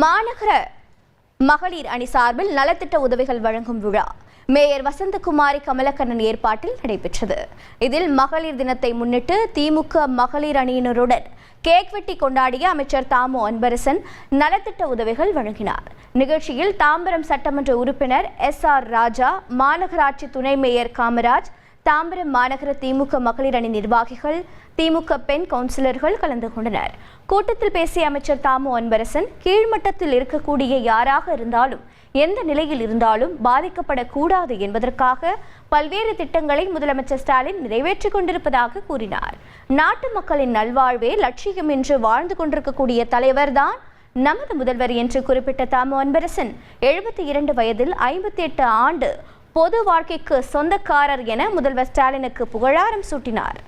மாநகர மகளிர் அணி சார்பில் நலத்திட்ட உதவிகள் வழங்கும் விழா. மேயர் வசந்தகுமாரி கமலக்கண்ணன் ஏற்பாட்டில் நடைபெற்றது. இதில் மகளிர் தினத்தை முன்னிட்டு திமுக மகளிர் அணியினருடன் கேக் வெட்டி கொண்டாடிய அமைச்சர் தாமு அன்பரசன் நலத்திட்ட உதவிகள் வழங்கினார். நிகழ்ச்சியில் தாம்பரம் சட்டமன்ற உறுப்பினர் எஸ் ஆர் ராஜா மாநகராட்சி துணை மேயர் காமராஜ் தாம்பரம் மாநகர திமுக மகளிர் அணி நிர்வாகிகள் திமுக பெண் கவுன்சிலர்கள் கலந்து கொண்டனர். கூட்டத்தில் பேசிய அமைச்சர் தாமு அன்பரசன் கீழ்மட்டத்தில் இருக்கக்கூடிய யாராக இருந்தாலும் எந்த நிலையில் இருந்தாலும் பாதிக்கப்படக்கூடாது என்பதற்காக பல்வேறு திட்டங்களை முதலமைச்சர் ஸ்டாலின் நிறைவேற்றிக் கொண்டிருப்பதாக கூறினார். நாட்டு மக்களின் நல்வாழ்வே லட்சியம் என்று வாழ்ந்து கொண்டிருக்கக்கூடிய தலைவர்தான் நமது முதல்வர் என்று குறிப்பிட்ட தாமு அன்பரசன் எழுபத்தி இரண்டு வயதில் ஐம்பத்தி எட்டு ஆண்டு பொது வாழ்க்கைக்கு சொந்தக்காரர் என முதல்வர் ஸ்டாலினுக்கு புகழாரம் சூட்டினார்.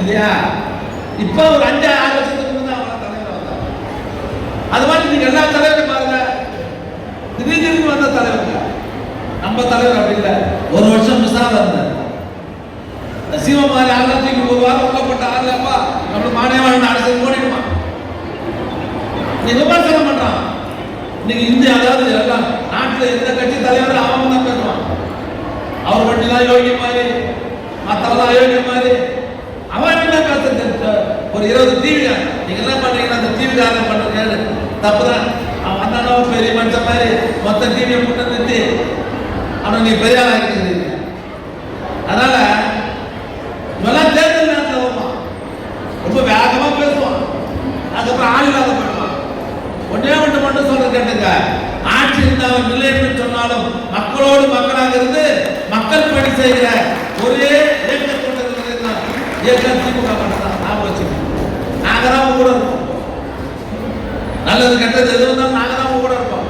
இல்லையா? இப்போ ஒரு அஞ்சு ஆறு வருஷத்துக்கு முன்னாடி அவங்க தலைவர் வந்தாங்க அது மாதிரி நீங்க எல்லா தலைவரும் பாருங்க. திடீர்னு வந்த தலைவர் நம்ம தலைவர் அப்படி இல்லை. ஒரு வருஷம் மிஸ்ஸாக இருந்தார் சிவமாரி ஆலத்துக்கு ஒரு வாரம் உள்ளப்பட்ட ஆகலப்பா நம்ம மாநில அரசு ஓடிடுமா? நீ விமர்சனம் பண்றான். இன்னைக்கு இந்தியா அதாவது எல்லாம் நாட்டுல எந்த கட்சி தலைவர் அவன் தான் பேசுவான். அவர் மட்டும் தான் யோகி மாதிரி மற்றவெல்லாம் அயோக்கிய மாதிரி ஒரு இருபது டிவி நீங்க என்ன பண்றீங்கன்னா அந்த டிவி காரணம் தப்பு தப்புதான். அவன் வந்தானோ பெரிய மனுஷன் மாதிரி மொத்த டிவியை முன்ன நிறுத்தி அவனை நீ பெரிய ஆளா இருக்கிறீங்க அதனால இவெல்லாம் தேர்தல் நேரத்தில் வருவான் ரொம்ப வேகமா பேசுவான் அதுக்கப்புறம் ஆள் இல்லாத பண்ணுவான் ஒன்னே ஒன்று மட்டும் சொல்ற கேட்டுங்க ஆட்சி இருந்தாலும் இல்லை என்று சொன்னாலும் மக்களோடு மக்களாக இருந்து மக்கள் பணி செய்கிற ஒரே இயக்கத்தோடு இருக்கிறது இயக்கம் திமுக மட்டும் தான் ஞாபகம் வச்சுக்கணும் நாங்க தான் உங்க கூட இருப்போம். நல்லது கெட்டது எது இருந்தாலும் நாங்க தான் உங்க கூட இருப்போம்.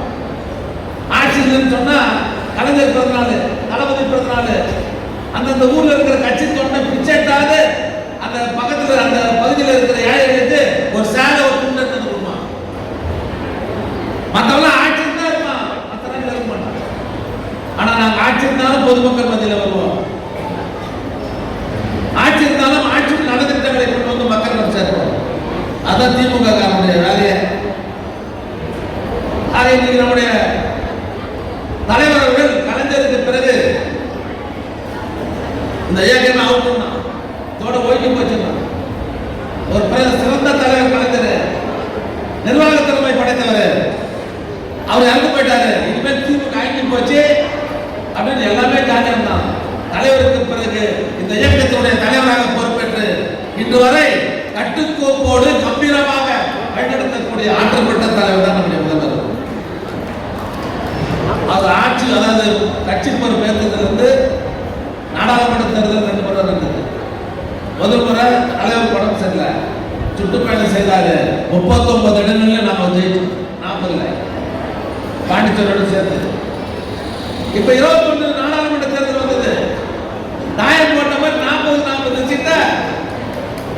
ஆட்சி சொன்னா கலைஞர் பிறந்த நாள் தளபதி பிறந்த நாள் அந்தந்த ஊர்ல இருக்கிற கட்சி தொண்டை பிச்சைட்டாது அந்த பக்கத்துல அந்த பகுதியில் இருக்கிற ஏழைகளுக்கு ஒரு சேலை ஒரு துண்டு எடுத்து கொடுமா மற்றவெல்லாம் ஆட்சி தான் இருப்பான். மற்ற இருக்க மாட்டான். ஆனா நாங்க ஆட்சி இருந்தாலும் பொதுமக்கள் மத்தியில் வருவோம் ஆட்சி இருந்தாலும் ஆட்சி நலத்திட்டங்களை கொண்டு வந்து மக்கள் சேர்ப்போம் அதான் திமுக காரனுடைய வேலையை ஆக இன்னைக்கு நம்முடைய தலைவர் அவர்கள் கலைஞருக்கு பிறகு இந்த இயக்கமே அவுட்டுனா தோட ஓய்வு போச்சுன்னா ஒரு பிற- சிறந்த தலைவர் கலைஞர் நிர்வாக திறமை படைத்தவர் அவர் இறந்து போயிட்டாரு. இனிமேல் திமுக ஆக்கி போச்சு அப்படின்னு எல்லாமே ஜாலியாக தான். தலைவருக்கு பிறகு இந்த இயக்கத்தினுடைய தலைவராக பொறுப்பேற்று இன்று வரை கட்டுக்கோப்போடு கம்பீரமாக வழிநடத்தக்கூடிய ஆற்றல் பெற்ற தலைவர் தான் நம்முடைய முதல்வர் அவர் ஆட்சி அதாவது கட்சி பொறுப்பேற்றதிலிருந்து நாடாளுமன்ற தேர்தல் ரெண்டு முறை நடந்தது. முதல் முறை தலைவர் படம் சரியில்லை சுற்றுப்பயணம் செய்தாரு. முப்பத்தொன்பது இடங்களில் நாம ஜெயிச்சோம். நாற்பதுல. பாண்டிச்சேரியோட இப்போ இருபத்தி இருபத்தொன்னு நாடாளுமன்ற தேர்தல் வந்தது. தாயம் போட்ட மாதிரி நாற்பது நாற்பது சீட்ட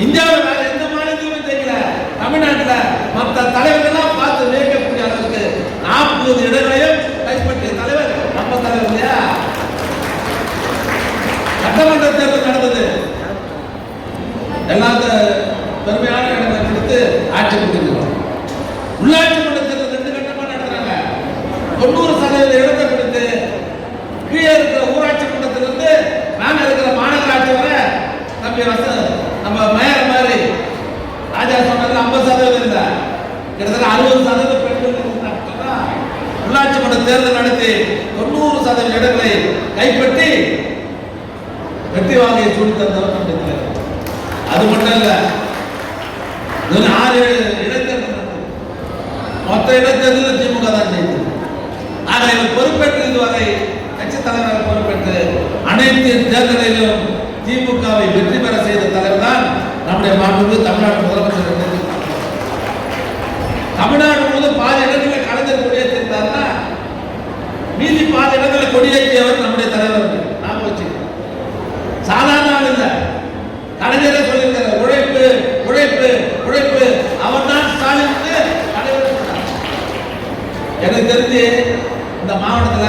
இந்தியாவில் வேற எந்த மாநிலத்திலுமே ஜெயிக்கல. தமிழ்நாட்டுல மற்ற தலைவர்கள்லாம் பார்த்து வியக்கக்கூடிய அளவுக்கு நாற்பது இடங்களை கைப்பற்றிய தலைவர் நம்ம தலைவர் இல்லையா சட்டமன்ற தேர்தல் நடந்தது. எல்லா பெருமையான இடங்களை கொடுத்து ஆட்சி கொடுத்துருக்கோம் உள்ளாட்சி மன்ற தேர்தல் ரெண்டு கட்டமா நடத்துறாங்க. தொண்ணூறு சதவீத இடத்தை கொடுத்து கீழே இருக்கிற ஊராட்சி மன்றத்திலிருந்து மேல இருக்கிற மாநகராட்சி வரை தம்பி வச நம்ம மேயர் மாதிரி ராஜா சொன்னது ஐம்பது சதவீதம் இருந்தா கிட்டத்தட்ட அறுபது சதவீதம் பெண்கள் உள்ளாட்சி மன்ற தேர்தல் நடத்தி தொண்ணூறு சதவீத இடங்களை கைப்பற்றி வெற்றி சொல்லி தந்தவர் நம்ம தலைவர். அது மட்டும் இல்ல ஆறு ஏழு இடைத்தேர்தல் மொத்த இடைத்தேர்தலில் திமுக தான் ஜெயித்தது. ஆக இவர் பொறுப்பேற்று இதுவரை கட்சி தலைவராக பொறுப்பேற்று அனைத்து தேர்தலிலும் திமுகவை வெற்றி பெற செய்த தலைவர் தான் நம்முடைய மாண்புமிகு தமிழ்நாடு முதலமைச்சர் தமிழ்நாடு முழுவதும் பாதி இடங்களில் கலைஞர் கொடியேற்றிருந்தாருன்னா மீதி பாதி இடங்களில் கொடியேற்றியவர் நம்முடைய தலைவர் நாம வச்சுக்கிறோம் சாதாரண ஆள் இல்ல கலைஞரே சொல்லியிருக்காரு உழைப்பு உழைப்பு உழைப்பு. அவன் தான் ஸ்டாலின் எனக்கு தெரிஞ்சு இந்த மாவட்டத்துல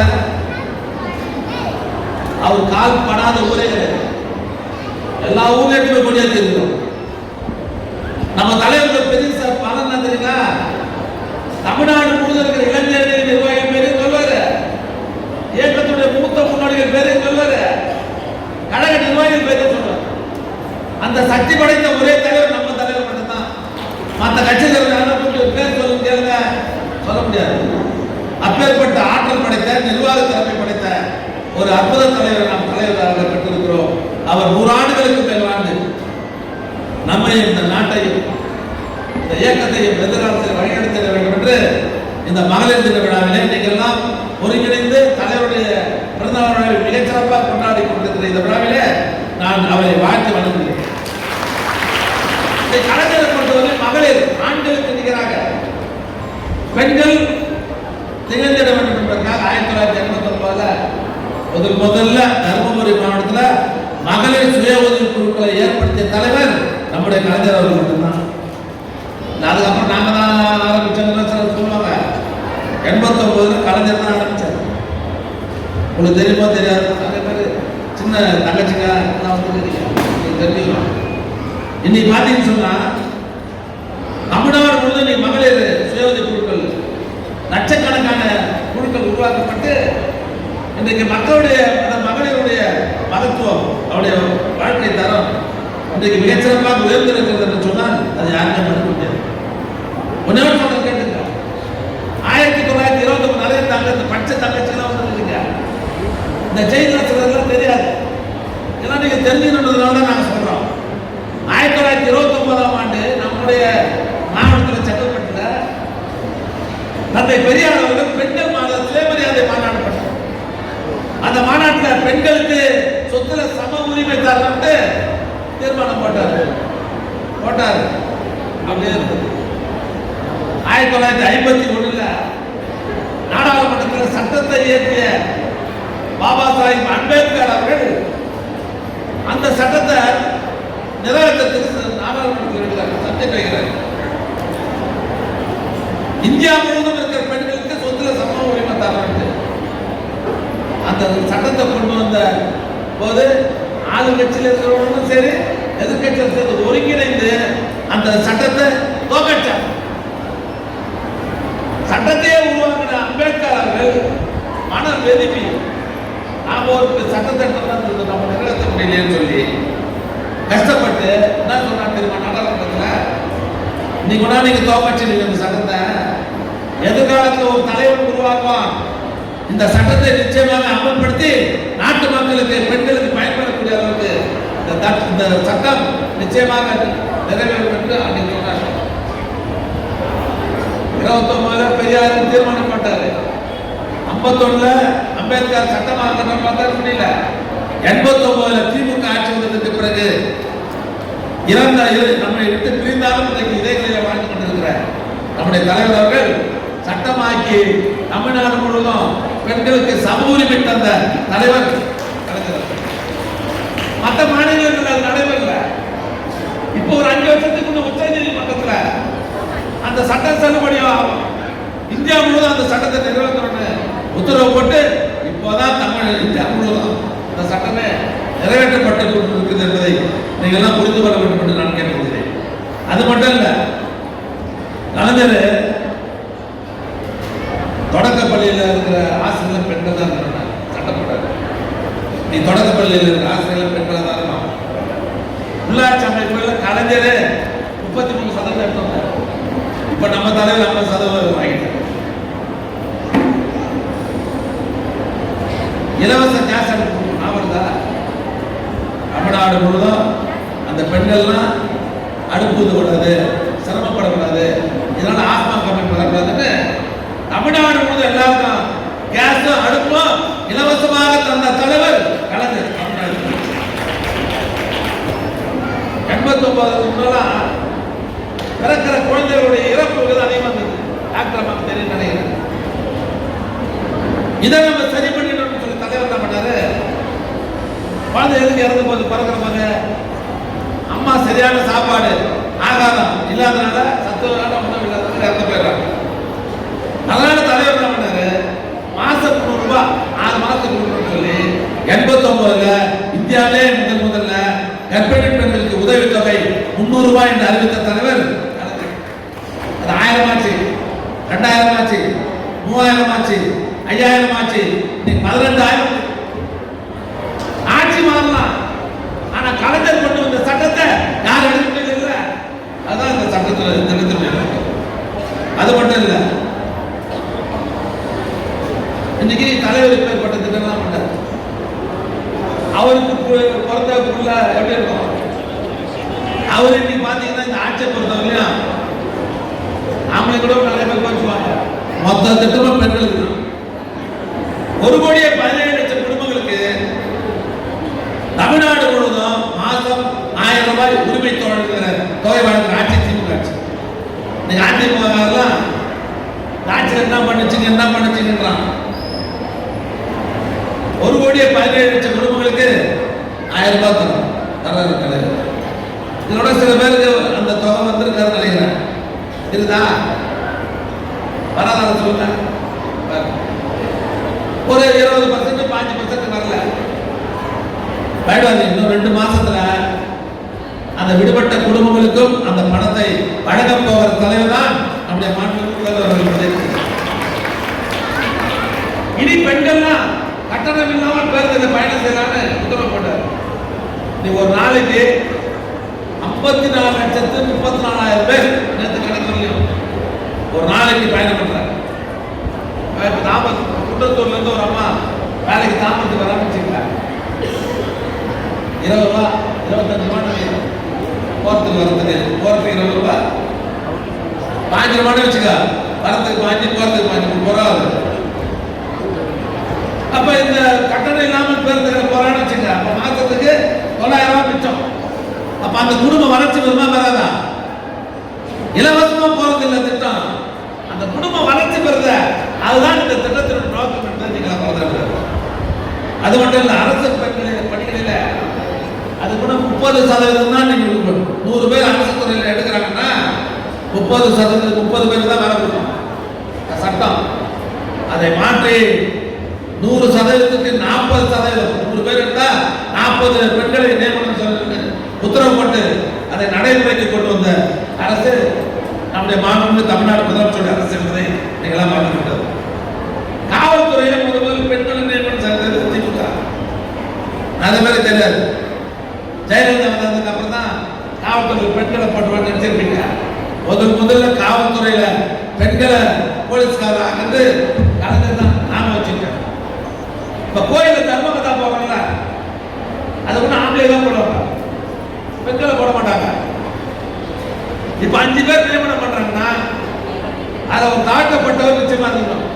அவர் கால் படாத ஊரே கிடையாது. எல்லா ஊர்லயும் கொடியேற்றி இருக்கிறோம் நம்ம தலைவர்கள் பெரிய சார் பலன் என்ன தெரியுங்களா தமிழ்நாடு முழுவதும் இருக்கிற இளைஞர்கள் நிர்வாகம் பேரு சொல்வாரு. இயக்கத்துடைய மூத்த முன்னோடிகள் பேரு சொல்வாரு. கழக நிர்வாகிகள் பேரு சொல்வாரு. அந்த சக்தி படைத்த ஒரே தலைவர் நம்ம தலைவர் மட்டும்தான். மற்ற கட்சிகள் யாரும் கொஞ்சம் பேர் சொல்ல கேளுங்க சொல்ல முடியாது. அப்பேற்பட்ட ஆற்றல் படைத்த நிர்வாக திறமை படைத்த ஒரு அற்புத தலைவர் நம் தலைவராக பெற்றிருக்கிறோம். அவர் நூறாண்டுகளுக்கு மேல் வாழ்ந்து நம்மை இந்த நாட்டையும் இந்த இயக்கத்தை எதிர்காலத்தில் வழிநடத்த வேண்டும் என்று இந்த மகளிர் தின விழாவிலே நீங்கள் எல்லாம் ஒருங்கிணைந்து தலைவருடைய பிறந்த விழாவை மிகச்சிறப்பாக கொண்டாடி கொண்டிருக்கிற இந்த விழாவிலே நான் அவரை வாழ்த்து வணங்குகிறேன் இந்த கலைஞரை பொறுத்தவரை மகளிர் ஆண்களுக்கு நிகராக பெண்கள் திகழ்ந்திட வேண்டும் என்பதற்காக ஆயிரத்தி தொள்ளாயிரத்தி எண்பத்தி ஒன்பதுல முதல் முதல்ல தருமபுரி மாவட்டத்தில் மகளிர் சுய உதவி குழுக்களை ஏற்படுத்திய தலைவர் நம்முடைய கலைஞர் அவர்கள் மட்டும்தான். அதுக்கப்புறம் நாங்க தான் ஆரம்பிச்சோம். சொல்லுவாங்க சொல்லுவாங்க? எண்பத்தொன்பதுல கலைஞர் தான் ஆரம்பிச்சார். உங்களுக்கு தெரியுமா தெரியாது? நிறைய பேர் சின்ன தங்கச்சிங்க எல்லாம் வந்து தெரிஞ்சுக்கலாம் இன்னைக்கு பார்த்தீங்கன்னு சொன்னா தமிழ்நாடு முழுவதும் இன்னைக்கு மகளிர் சுய உதவி குழுக்கள் லட்சக்கணக்கான குழுக்கள் உருவாக்கப்பட்டு இன்றைக்கு மக்களுடைய அந்த மகளிருடைய மகத்துவம் அவருடைய வாழ்க்கை தரம் இன்றைக்கு மிகச்சிறப்பாக உயர்ந்திருக்கிறது என்று சொன்னால் அது யாருமே மறுக்க முடியாது. ஒன்னே ஒன்று கேட்டுங்க ஆயிரத்தி தொள்ளாயிரத்தி இருபத்தி ஒன்பது நிறைய தங்க இந்த பச்சை தங்கச்சிலாம் வந்துருக்கீங்க இந்த செய்தியில் சிலர்லாம் தெரியாது. ஏன்னா நீங்க தெரிஞ்சுன்றதுனால தான் நாங்கள் சொல்றோம். ஆயிரத்தி தொள்ளாயிரத்தி இருபத்தி ஒன்பதாம் ஆண்டு நம்முடைய மாவட்டத்தில் செங்கல்பட்டில் தந்தை பெரியார் அவர்கள் பெண்கள் மாத சுயமரியாதை மாநாடு பண்ணார் அந்த மாநாட்டில் பெண்களுக்கு சொத்துல சம உரிமை தரணும்னு தீர்மானம் போட்டார். போட்டார். அப்படியே இருந்தது. ஆயிரத்தி தொள்ளாயிரத்தி ஐம்பத்தி ஒண்ணுல நாடாளுமன்றத்தில் சட்டத்தை இயற்றிய பாபா சாஹிப் அம்பேத்கர் அவர்கள் அந்த சட்டத்தை நிறைவேற்றத்துக்கு நாடாளுமன்றத்தில் எடுக்கிறார். வைக்கிறார் இந்தியாவில் முழுவதும் இருக்கிற பெண்களுக்கு சொத்துல சம உரிமை தரணும் அந்த சட்டத்தை கொண்டு வந்த போது ஆளுங்கட்சியில் இருக்கிறவங்களும் சரி எதிர்கட்சியில் சேர்ந்து ஒருங்கிணைந்து அந்த சட்டத்தை தோக்கடிச்சாங்க. சட்டத்தையே உருவாக்கின அம்பேத்கர் அவர்கள் மன வெதுப்பி நாம ஒரு சட்டத்தை தான் நம்ம நிறைவேற்ற முடியலன்னு சொல்லி கஷ்டப்பட்டு என்ன சொன்னா தெரியுமா? நாடாளுமன்றத்தில் இன்னைக்கு கூட நீங்க தோக்கடிச்சிருக்கீங்க அந்த சட்டத்தை. எதிர்காலத்தில் ஒரு தலைவன் உருவாக்குவான். இந்த சட்டத்தை நிச்சயமாக அமல்படுத்தி நாட்டு மக்களுக்கு பெண்களுக்கு பயன்படக்கூடிய அளவுக்கு இந்த இந்த சட்டம் நிச்சயமாக நிறைவேறும் என்று அன்றைக்கு சொன்னார்கள் இருபத்தி இருபத்தொன்பதுல பெரியார் தீர்மானம் பண்ணாரு ஐம்பத்தொன்னுல அம்பேத்கர் சட்டமாக பார்த்தாரு முடியல. எண்பத்தொன்பதுல திமுக ஆட்சி வந்ததுக்கு பிறகு இறந்த நம்மை விட்டு பிரிந்தாலும் இன்றைக்கு இதே நிலையில வாழ்ந்து கொண்டிருக்கிற நம்முடைய தலைவர் அவர்கள் சட்டமாக்கி தமிழ்நாடு முழுவதும் பெண்களுக்கு சம உரிமை தந்த தலைவர் மற்ற மாநிலங்கள் அது நடைபெறல. இப்போ ஒரு அஞ்சு வருஷத்துக்கு உச்ச நீதிமன்றத்தில் அந்த சட்டம் செல்லுபடியும் ஆகும். இந்தியா முழுவதும் அந்த சட்டத்தை நிறைவேற்றணும்னு உத்தரவு போட்டு இப்போதான் தமிழ் இந்தியா முழுவதும் அந்த சட்டமே நிறைவேற்றப்பட்டு கொண்டிருக்கிறது என்பதை நீங்கள் எல்லாம் புரிந்து கொள்ள வேண்டும் என்று நான் கேட்டுக்கொள்கிறேன் அது மட்டும் இல்லை கலைஞர் தொடக்க பள்ளியில் இருக்கிற ஆசிரியர் பெண்கள் தான் இருக்கணும் சட்டம் போட்டாரு நீ தொடக்க பள்ளியில் இருக்கிற ஆசிரியர் பெண்கள் தான் இருக்கணும் உள்ளாட்சி அமைப்புகளில் முப்பத்தி மூணு சதவீதம் எடுத்தோம் இப்ப நம்ம தலைவர் ஐம்பது சதவீதம் வாங்கிட்டார் இலவச கேஸ் அடுப்பு ஞாபகம்தா தமிழ்நாடு முழுவதும் அந்த பெண்கள்லாம் அடுப்பு கூடாது சிரமப்படக்கூடாது. இதனால ஆத்மா கம்மி பண்ணக்கூடாதுன்னு தமிழ்நாடு முழுவதும் எல்லாருக்கும் கேஸும் அடுப்பும் இலவசமாக தந்த தலைவர் கலைஞர். தமிழ்நாடு எண்பத்தொன்பதுக்கு முன்னெல்லாம் பிறக்கிற குழந்தைகளுடைய இறப்பு விகிதம் அதிகமாக இருந்தது. டாக்டர் அம்மா தெரியும் நினைக்கிறேன். இதை நம்ம சரி பண்ணிடணும்னு சொல்லி தலைவர் என்ன பண்ணாரு? குழந்தை எதுக்கு இறந்து போது பிறக்கிறவங்க அம்மா சரியான சாப்பாடு ஆகாரம் இல்லாதனால சத்து உணவு இல்லாதனால இறந்து போயிடுறாங்க அதனால தலைவர் என்ன பண்ணாரு மாசம் முந்நூறு ரூபாய் ஆறு மாசத்துக்கு கொடுக்கணும்னு சொல்லி எண்பத்தொன்பதுல இந்தியாவிலே முதல் முதல்ல கர்ப்பிணி பெண்களுக்கு உதவித்தொகை முந்நூறு ரூபாய் என்று அறிவித்த தலைவர் அது ஆயிரம் ஆச்சு ரெண்டாயிரம் ஆச்சு மூவாயிரம் ஆச்சு ஐயாயிரம் ஆச்சு இன்னைக்கு பதினெண்டாயிரம் ஆட்சி மாறலாம். ஆனா கலைஞர் கொண்டு வந்த சட்டத்தை யார் எடுத்துட்டு இல்ல அதான் இந்த சட்டத்துல திருத்தம் அது மட்டும் இல்ல. இன்னைக்கு தலைவர் இப்பேற்பட்ட திட்டம்லாம் பண்ணார். அவருக்கு பிறந்த புள்ள எப்படி இருக்கும்? அவர் இன்னைக்கு பாத்தீங்கன்னா இந்த ஆட்சியை பொறுத்தவரையும் ஆம்பளை கூட நிறைய பேர் கோச்சுவாங்க மொத்த திட்டமும் பெண்களுக்கு ஒரு கோடியே பதினேழு லட்சம் குடும்பங்களுக்கு தமிழ்நாடு முழுவதும் மாதம் ஆயிரம் ரூபாய் உரிமை தொகைங்கிற தொகை வழங்குற ஆட்சி திமுக ஆட்சி. இன்னைக்கு அதிமுகலாம் ஆட்சியில் என்ன பண்ணுச்சுங்க என்ன பண்ணுச்சுங்கன்றான். ஒரு கோடியே பதினேழு லட்சம் குடும்பங்களுக்கு ஆயிரம் ரூபாய் தரும் தலைவர் தலைவர் இதோட சில பேருக்கு அந்த தொகை வந்திருக்காரு நினைக்கிறேன். இதுதான் வராத சொல்லுங்க. ஒரு இருபது பர்சன்ட் பாஞ்சு பர்சன்ட் வரல. பயடாது இன்னும் ரெண்டு மாசத்துல அந்த விடுபட்ட குடும்பங்களுக்கும் அந்த பணத்தை வழங்க போகிற தலைவர் தான் நம்முடைய மாநில இனி பெண்கள்லாம் கட்டணம் இல்லாமல் பேருந்து பயணம் செய்யலாம்னு உத்தரவு போட்டார். நீ ஒரு நாளைக்கு ஐம்பத்தி நாலு லட்சத்து முப்பத்தி நாலாயிரம் பேர் நேற்று கணக்குலையும் ஒரு நாளைக்கு பயணம் பண்ணுறாங்க இப்போ தாமஸ் குன்றத்தூர்லேருந்து ஒரு அம்மா வேலைக்கு தாமத்துக்கு வராம வச்சுக்கலாம் இருபது ரூபா இருபத்தஞ்சு ரூபா போகிறதுக்கு போறதுக்கு வரதுக்கு போறதுக்கு இருபது ரூபா. பாஞ்சு ரூபான்னு வச்சுக்கா. வரதுக்கு பாஞ்சு போறதுக்கு பாஞ்சு முப்பது ரூபா ஆகுது அப்ப இந்த கட்டணம் இல்லாமல் பேருந்துகளை போறான்னு வச்சுக்க அப்ப மாசத்துக்கு தொள்ளாயிரம் ரூபாய் மிச்சம் அப்ப அந்த குடும்ப வளர்ச்சி வருமா வராதா இலவசமா போறது இல்ல திட்டம் அந்த குடும்ப வளர்ச்சி பெறுத அதுதான் இந்த திட்டத்தினோட நோக்கம் என்று நீங்க சொல்றது அது மட்டும் இல்ல அரசு பணிகளில் பணிகளில அது கூட முப்பது சதவீதம் தான் நீங்க கொடுக்கணும். நூறு பேர் அரசு துறையில் எடுக்கிறாங்கன்னா முப்பது சதவீதம் முப்பது பேர் தான் வேலை கொடுக்கணும் அது சட்டம் அதை மாற்றி நூறு சதவீதத்துக்கு நாற்பது சதவீதம் நூறு பேர் எடுத்தா நாற்பது பெண்களை நியமனம் சொல்லி உத்தரவு போட்டு அதை நடைமுறைக்கு கொண்டு வந்த அரசு நம்முடைய மாண்புமிகு தமிழ்நாடு முதலமைச்சருடைய அரசு என்பதை நீங்களாம் பார்த்துக்கிட்டது காவல்துறையில முதல் முதல் பெண்களை நியமனம் செய்தது திமுக யாருக்கும் தெரியாது. ஜெயலலிதா வந்ததுக்கு அப்புறம் தான் காவல்துறை பெண்களை போட்டு நினைச்சிருப்பீங்க. முதல் முதல்ல காவல்துறையில பெண்களை போலீஸ்காரர் ஆகிறது கலந்து தான் நாம வச்சுருக்கேன். இப்ப கோயில தர்மகதா போவாங்கல்ல அது கூட ஆம்பளை தான் போடுவாங்க பெண்களை போட மாட்டாங்க. இப்ப அஞ்சு பேர் நியமனம் பண்றாங்கன்னா அதை ஒரு தாக்கப்பட்டவர் நிச்சயமா இருக்கணும்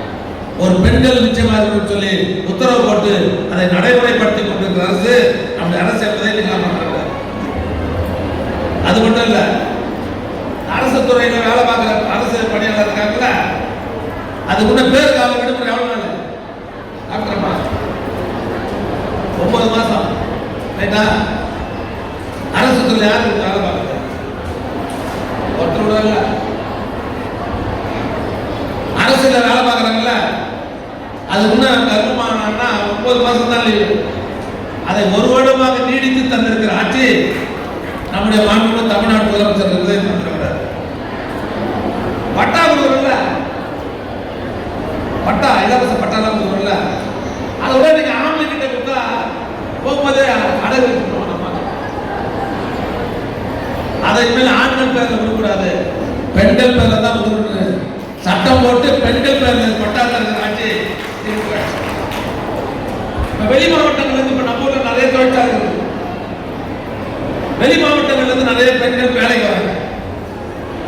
ஒரு பெண்கள் நிச்சயமாக இருக்கணும்னு சொல்லி உத்தரவு போட்டு அதை நடைமுறைப்படுத்தி கொண்டிருக்கிற அரசு நம்முடைய அரசு என்பதை நீங்கள் பண்றாங்க அது மட்டும் இல்ல அரசு துறையில வேலை பார்க்கிற அரசு பணியாளர் இருக்காங்கல்ல அதுக்குள்ள பேர் கால விடுமுறை எவ்வளவு நாள்? டாக்டர் ஒன்பது மாசம். ரைட்டா? அரசு துறையில் யாரு இருக்கு வேலை பார்க்குறது ஒருத்தர் கூட இல்ல அரசுல வேலை பார்க்குறாங்கல்ல அது ஒன்பது மாசம் தான் லீவு அதை ஒரு வருடம் நீடித்து தந்திருக்கிற ஆட்சி நம்முடைய மாண்பு தமிழ்நாடு முதலமைச்சர் இருந்ததை தந்திருக்கிறார் பட்டா கொடுக்குறோம்ல பட்டா இலவச பட்டாலாம் கொடுக்குறோம்ல அதை விட நீங்க ஆம்பளை கிட்ட கொடுத்தா போகும்போதே அடகு வச்சுக்கணும் நம்ம அதை இனிமேல் ஆண்கள் பேர்ல கொடுக்கக்கூடாது பெண்கள் பேர்ல தான் கொடுக்கணும் சட்டம் போட்டு பெண்கள் பேர்ல பட்டா தருகிற ஆட்சி திமுக ஆட்சி. இப்ப வெளி மாவட்டங்களுக்கு இப்ப நம்ம ஊர்ல நிறைய தொழிற்சாலைகள் வெளி மாவட்டம் இருந்து நிறைய பெண்கள் வேலைக்கு வராங்க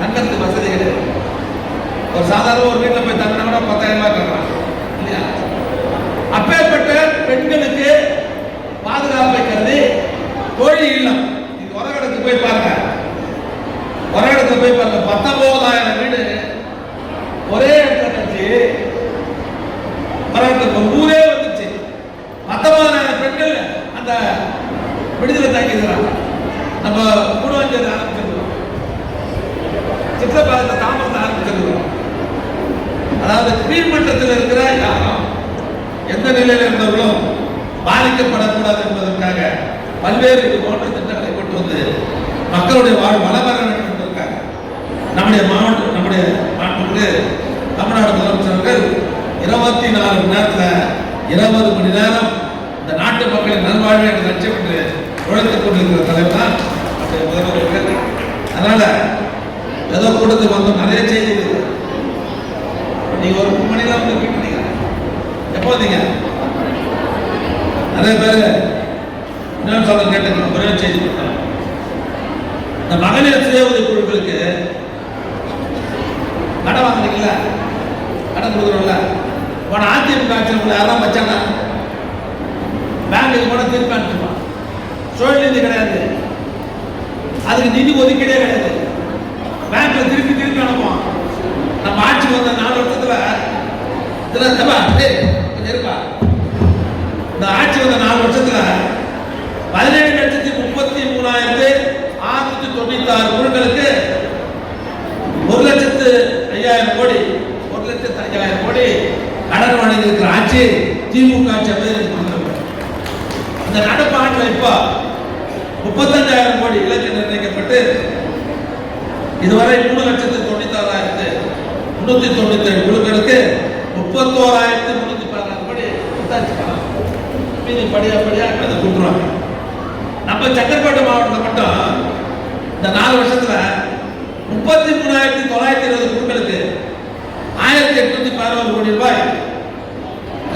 தங்கறதுக்கு வசதி கிடையாது ஒரு சாதாரண ஒரு வீட்டுல போய் தங்கினா கூட பத்தாயிரம் ரூபாய் தர்றாங்க இல்லையா அப்பேற்பட்ட பெண்களுக்கு பாதுகாப்பை கருதி கோழி இல்லம் நீங்க உரகடத்து போய் பாருங்க உரகடத்து போய் பாருங்க பத்தொன்பதாயிரம் வீடு ஒரே இடத்துல கட்சி உரகடத்துக்கு ஊரே வந்துச்சு பத்தொன்பதாயிரம் பெண்கள் அந்த விடுதலை தாக்கிக்கிறாங்க நம்ம கூடுவாஞ்சேரி ஆரம்பிச்சிருக்கோம் சித்தப்பாக்கத்தை தாமரத்தை ஆரம்பிச்சிருக்கிறோம் அதாவது கீழ்மட்டத்தில் இருக்கிற யாரும் எந்த நிலையில் இருந்தவர்களும் பாதிக்கப்படக்கூடாது என்பதற்காக பல்வேறு இது போன்ற திட்டங்களை கொண்டு வந்து மக்களுடைய வாழ் வளமர வேண்டும் என்பதற்காக நம்முடைய மாவட்ட நம்முடைய நாட்டுக்கு தமிழ்நாடு முதலமைச்சர்கள் இருபத்தி நாலு மணி நேரத்தில் இருபது மணி நேரம் இந்த நாட்டு மக்களின் நல்வாழ்வு என்ற லட்சியம் என்று உழைத்துக் கொண்டிருக்கிற தலைவர் தான் நம்முடைய முதல்வர் அதனால ஏதோ கூட்டத்துக்கு வந்தோம். நிறைய செய்தி நீங்க ஒரு மூணு மணிலாம் வந்து மீட் எப்போ வந்தீங்க? நிறைய பேர் இன்னொரு சொல்ல கேட்டுங்க ஒரே செய்தி இந்த மகளிர் சுய உதவி குழுக்களுக்கு கடன் வாங்குறீங்களா கடன் கொடுக்குறோம்ல. உன அதிமுக ஆட்சியில் உங்களை யாரெல்லாம் வச்சாங்க? பேங்க்குக்கு போனால் திருப்பி அனுப்பிச்சுப்பான் சுழல் கிடையாது. அதுக்கு நிதி ஒதுக்கீடே கிடையாது. பேங்க்ல திருப்பி திருப்பி அனுப்புவான். நம்ம ஆட்சி வந்த நாலு வருஷத்துல இதுல இருப்பா. இந்த ஆட்சி வந்த நாலு வருஷத்துல பதினேழு லட்சத்தி முப்பத்தி மூணாயிரத்து ஆறுநூத்தி தொண்ணூத்தி ஆறு குழுக்களுக்கு ஒரு லட்சத்து ஐயாயிரம் கோடி ஒரு லட்சத்து ஐயாயிரம் கோடி கடன் வழங்கி இருக்கிற ஆட்சி திமுக ஆட்சி அப்படி இந்த நடப்பு ஆண்டில் இப்போ முப்பத்தஞ்சாயிரம் கோடி இலக்கு நிர்ணயிக்கப்பட்டு இதுவரை மூணு லட்சத்து தொண்ணூத்தாறாயிரத்து முன்னூத்தி தொண்ணூத்தி ஏழு குழுக்களுக்கு முப்பத்தோராயிரத்து முன்னூத்தி பதினாறு கோடி மீதி படியா படியா அதை கொடுத்துருவாங்க நம்ம சக்கரப்பேட்டை மாவட்டத்தில் மட்டும் இந்த நாலு வருஷத்துல முப்பத்தி மூணாயிரத்தி தொள்ளாயிரத்தி இருபது குழுக்களுக்கு ஆயிரத்தி எட்நூத்தி பதினோரு கோடி ரூபாய்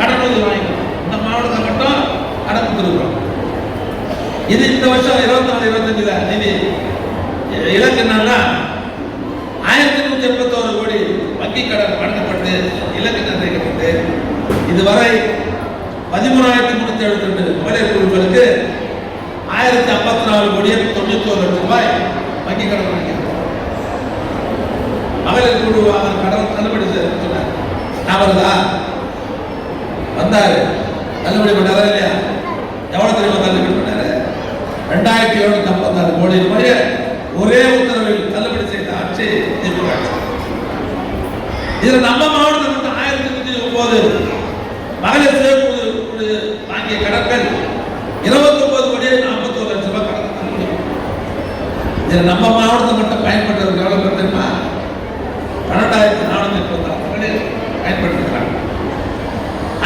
கடன் உதவி வாங்கிக்கிறோம் இந்த மாவட்டத்தில் மட்டும் கடன் கொடுத்துருக்குறோம் இது இந்த வருஷம் இருபத்தி நாலு இருபத்தஞ்சுல நிதி. இலக்கு என்னன்னா ஆயிரத்தி நூத்தி எண்பத்தோரு கோடி வங்கி கடன் வழங்கப்பட்டு இலக்கு நிர்ணயிக்கப்பட்டு இதுவரை பதிமூணாயிரத்தி முன்னூத்தி எழுபத்தி ரெண்டு மகளிர் குழுக்களுக்கு ஆயிரத்தி ஐம்பத்தி நாலு கோடியே தொண்ணூத்தோரு லட்சம் ரூபாய் வங்கி கடன் வழங்கியிருக்கோம் மகளிர் குழு அவர் கடன் தள்ளுபடி சொன்னார். நான் வருதா வந்தாரு. தள்ளுபடி பண்ணாரா இல்லையா? எவ்வளவு தெரியுமா தள்ளுபடி பண்ணாரு? ரெண்டாயிரத்தி எழுநூத்தி ஐம்பத்தாறு கோடி ரூபாய் ஒரே உத்தரவில் தள்ளுபடி செய்த ஆட்சி திமுக இதுல நம்ம மாவட்டத்தில் மட்டும் ஆயிரத்தி நூத்தி ஒன்பது மகளிர் சேர்ப்பு வாங்கிய கடன்கள் இருபத்தி ஒன்பது கோடியே நாற்பத்தி ஒரு லட்சம் ரூபாய் கடன் இதுல நம்ம மாவட்டத்தை மட்டும் பயன்படுறது எவ்வளவு பேர் தெரியுமா பன்னெண்டாயிரத்தி நானூத்தி முப்பத்தி ஆறு மகளிர் பயன்படுத்திருக்கிறாங்க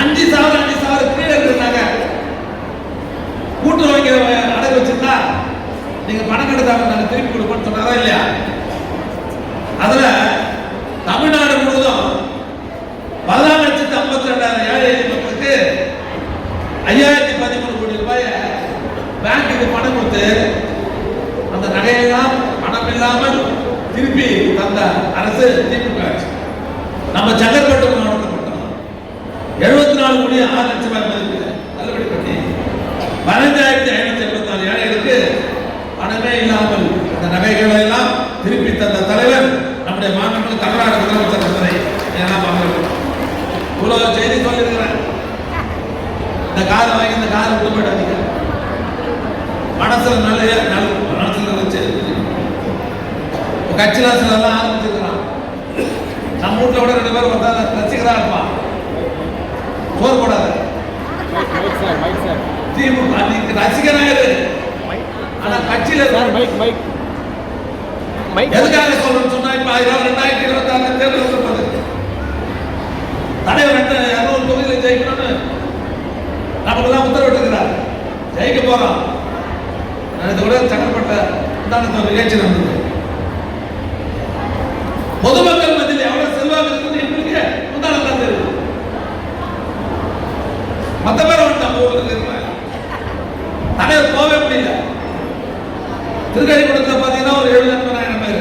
அஞ்சு சாவரம் அஞ்சு சாவரம் கீழே இருக்கிறாங்க கூட்டு வங்கி அடகு வச்சிருந்தா நீங்க பணம் கெடுத்தாங்க நாங்க திருப்பி இல்லையா அதுல தமிழ்நாடு முழுவதும் பதினாலு லட்சத்தி ஐம்பத்தி ரெண்டாயிரம் ஏழை மக்களுக்கு ஐயாயிரத்தி பதிமூணு கோடி ரூபாய் பேங்க்குக்கு பணம் கொடுத்து அந்த நகையெல்லாம் பணம் இல்லாமல் திருப்பி தந்த அரசு திமுக ஆட்சி நம்ம செங்கல்பட்டு மாவட்டத்தை மட்டும். எழுபத்தி நாலு கோடி ஆறு லட்சம் ரூபாய் மதிப்பு தள்ளுபடி பண்ணி. பதினஞ்சாயிரத்தி ஐநூத்தி எண்பத்தி நாலு ஏழைகளுக்கு பணமே இல்லாமல் நகைகளை எல்லாம் திருப்பி தந்த தலைவர் நம்முடைய மாநில தமிழ்நாடு முதலமைச்சர் அவர்களை எல்லாம் இவ்வளவு செய்தி சொல்லியிருக்கிறேன். இந்த காரை வாங்கி இந்த காரை விட்டு போயிடாதீங்க. மனசுல நல்ல நல்ல மனசுல வச்சு கட்சியில சிலர்லாம் ஆரம்பிச்சிருக்கிறான் நம்ம வீட்டுல கூட ரெண்டு பேரும் வந்தா ரசிகரா இருப்பான். சோறு போடாத. திமுக ஆனா கட்சியில சார் மைக் எதுக்காக சொல்றேன்னு சொன்னா இப்ப ரெண்டாயிரத்தி இருபத்தி ஆறு தேர்தல் இருப்பது தலைவர் ரெண்டு இருநூறு தொகுதியில ஜெயிக்கணும்னு நமக்கெல்லாம் உத்தரவிட்டிருக்கிறார். ஜெயிக்க போறோம். எனக்கு கூட சங்கப்பட்ட உண்டான ஒரு நிகழ்ச்சி நடந்தது. பொதுமக்கள் மத்தியில் எவ்வளவு செல்வாக்கு இருக்குன்னு எங்களுக்கு உண்டான தெரியும் மத்த பேர் வந்துட்டான் தலைவர் போகவே முடியல. திருக்கழிக்குளத்தில் பார்த்தீங்கன்னா ஒரு ஏழு எண்பதாயிரம் பேர்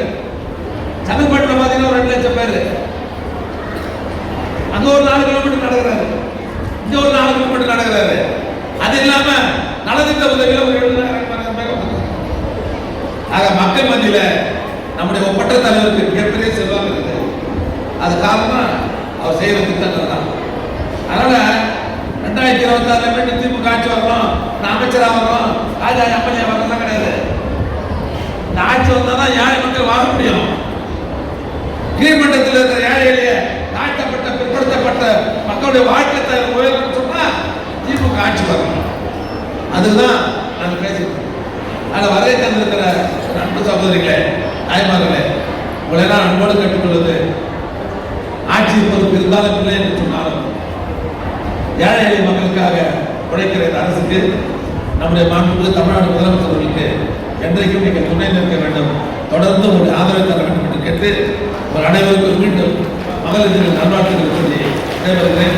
செங்கல்பட்டில் பார்த்தீங்கன்னா ஒரு ரெண்டு லட்சம் பேர் அங்க ஒரு நாலு கிலோமீட்டர் நடக்கிறாரு இங்க ஒரு நாலு கிலோமீட்டர் நடக்கிறாரு அது இல்லாம நலத்திட்ட உதவியில ஒரு எழுபதாயிரம் எண்பதாயிரம் பேர் வந்திருக்காங்க. ஆக மக்கள் மத்தியில நம்முடைய ஒப்பற்ற தலைவருக்கு மிகப்பெரிய செல்வாக்கு இருக்கு அது காரணம் அவர் செய்யற திட்டங்கள் தான். அதனால ரெண்டாயிரத்தி இருபத்தி ஆறுல மீண்டும் திமுக ஆட்சி வரணும் நான் அமைச்சர் வரணும் ராஜா எம்எல்ஏ வரலாம் கிடையாது. இந்த ஆட்சி வந்தா தான் ஏழை மக்கள் வாழ முடியும். கீழ்மட்டத்தில் இருக்கிற ஏழை எளிய தாழ்த்தப்பட்ட பிற்படுத்தப்பட்ட மக்களுடைய வாழ்க்கை தரம் உயரணும்னு சொன்னா திமுக ஆட்சி வரணும். அதுதான் நாங்கள் பேசிக்கிறோம் அதில் வரை தந்திருக்கிற அன்பு சகோதரிகளே தாய்மார்களே உங்களை எல்லாம் அன்போடு கேட்டுக்கொள்வது ஆட்சி பொறுப்பு இருந்தாலும் இல்லை என்று சொன்னாலும் ஏழை எளிய மக்களுக்காக உழைக்கிற இந்த அரசுக்கு நம்முடைய மாண்புமிகு தமிழ்நாடு முதலமைச்சர்களுக்கு என்றைக்கும் நீங்கள் துணை நிற்க வேண்டும் தொடர்ந்து உங்களுடைய ஆதரவை தர வேண்டும் என்று கேட்டு ஒரு அனைவருக்கும் மீண்டும் மகளிர் நல்வாழ்த்துக்கள் சொல்லி விடைபெறுகிறேன்.